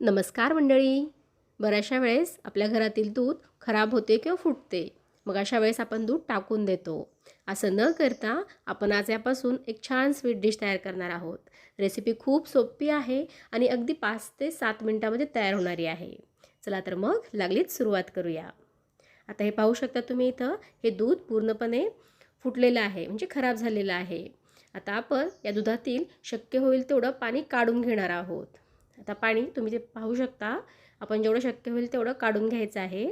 नमस्कार मंडळी. बऱ्याचशा वेळेस आपल्या घरातील दूध खराब होते किंवा फुटते मग अशा वेळेस आपण दूध टाकून देतो. असं न करता आपण आज यापासून एक छान स्वीट डिश तयार करणार आहोत. रेसिपी खूप सोपी आहे आणि अगदी पाच ते सात मिनटामध्ये तयार होणारी आहे. चला तर मग लागलीच सुरुवात करूया. आता हे पाहू शकता तुम्ही इथं हे दूध पूर्णपणे फुटलेलं आहे म्हणजे खराब झालेलं आहे. आता आपण या दुधातील शक्य होईल तेवढं पाणी काढून घेणार आहोत. आता पाणी तुम्ही ते पाहू शकता आपण जेवढं शक्य होईल तेवढं काढून घ्यायचं आहे.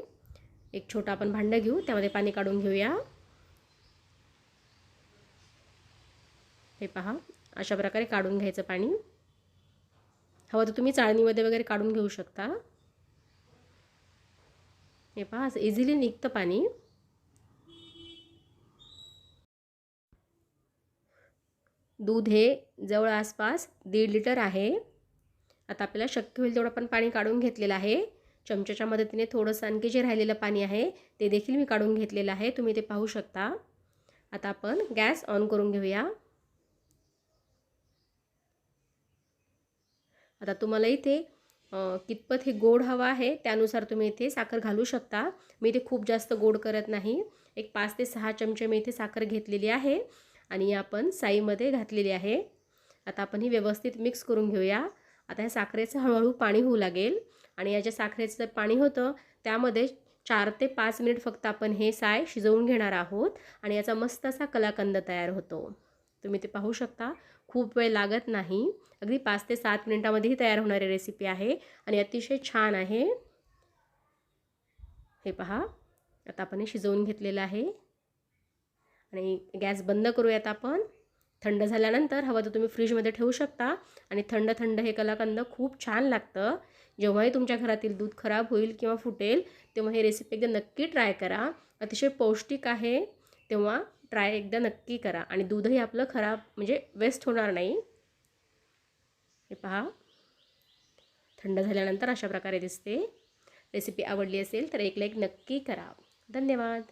एक छोटं आपण भांडं घेऊ त्यामध्ये पाणी काढून घेऊया. हे पहा अशा प्रकारे काढून घ्यायचं पाणी. हवं तर तुम्ही चाळणीमध्ये वगैरे काढून घेऊ शकता. हे पहा असं इझिली निघतं पाणी. दूध हे जवळ आसपास दीड लिटर आहे. आता आपल्याला शक्य होईल तेवढं पण पाणी काढून घेतलेलं आहे. चमच्याच्या मदतीने थोडंसं आणखी जे राहिलेलं पाणी आहे ते देखील मी काढून घेतलेलं आहे. तुम्ही ते पाहू शकता. आता आपण गॅस ऑन करून घेऊया. आता तुम्हाला इथे कितपत हे गोड हवा आहे त्यानुसार तुम्ही इथे साखर घालू शकता. मी इथे खूप जास्त गोड करत नाही. एक पाच ते सहा चमचे मी इथे साखर घेतलेली आहे आणि आपण साईमध्ये घातलेली आहे. आता आपण ही व्यवस्थित मिक्स करून घेऊया. आता ह्या साखरेचं हळूहळू पाणी होऊ लागेल आणि याच्या साखरेचं जर पाणी होतं त्यामध्ये चार ते पाच मिनिट फक्त आपण हे साय शिजवून घेणार आहोत आणि याचा मस्त असा कलाकंद तयार होतो. तुम्ही ते पाहू शकता. खूप वेळ लागत नाही. अगदी पाच ते सात मिनिटामध्येही तयार होणारी रेसिपी आहे आणि अतिशय छान आहे. हे पहा. आता आपण हे शिजवून घेतलेलं आहे. आणि गॅस बंद करूयात आपण. थंड झाल्यानंतर हवं तर तुम्ही फ्रीजमध्ये ठेवू शकता. आणि थंड थंड हे कलाकंद खूप छान लागतं. जेव्हाही तुमच्या घरातील दूध खराब होईल किंवा फुटेल तेव्हा हे रेसिपी एकदा नक्की ट्राय करा. अतिशय पौष्टिक आहे तेव्हा ट्राय एकदा नक्की करा. आणि दूधही आपलं खराब म्हणजे वेस्ट होणार नाही. हे पहा. थंड झाल्यानंतर अशा प्रकारे दिसते. रेसिपी आवडली असेल तर एक लाईक नक्की करा. धन्यवाद.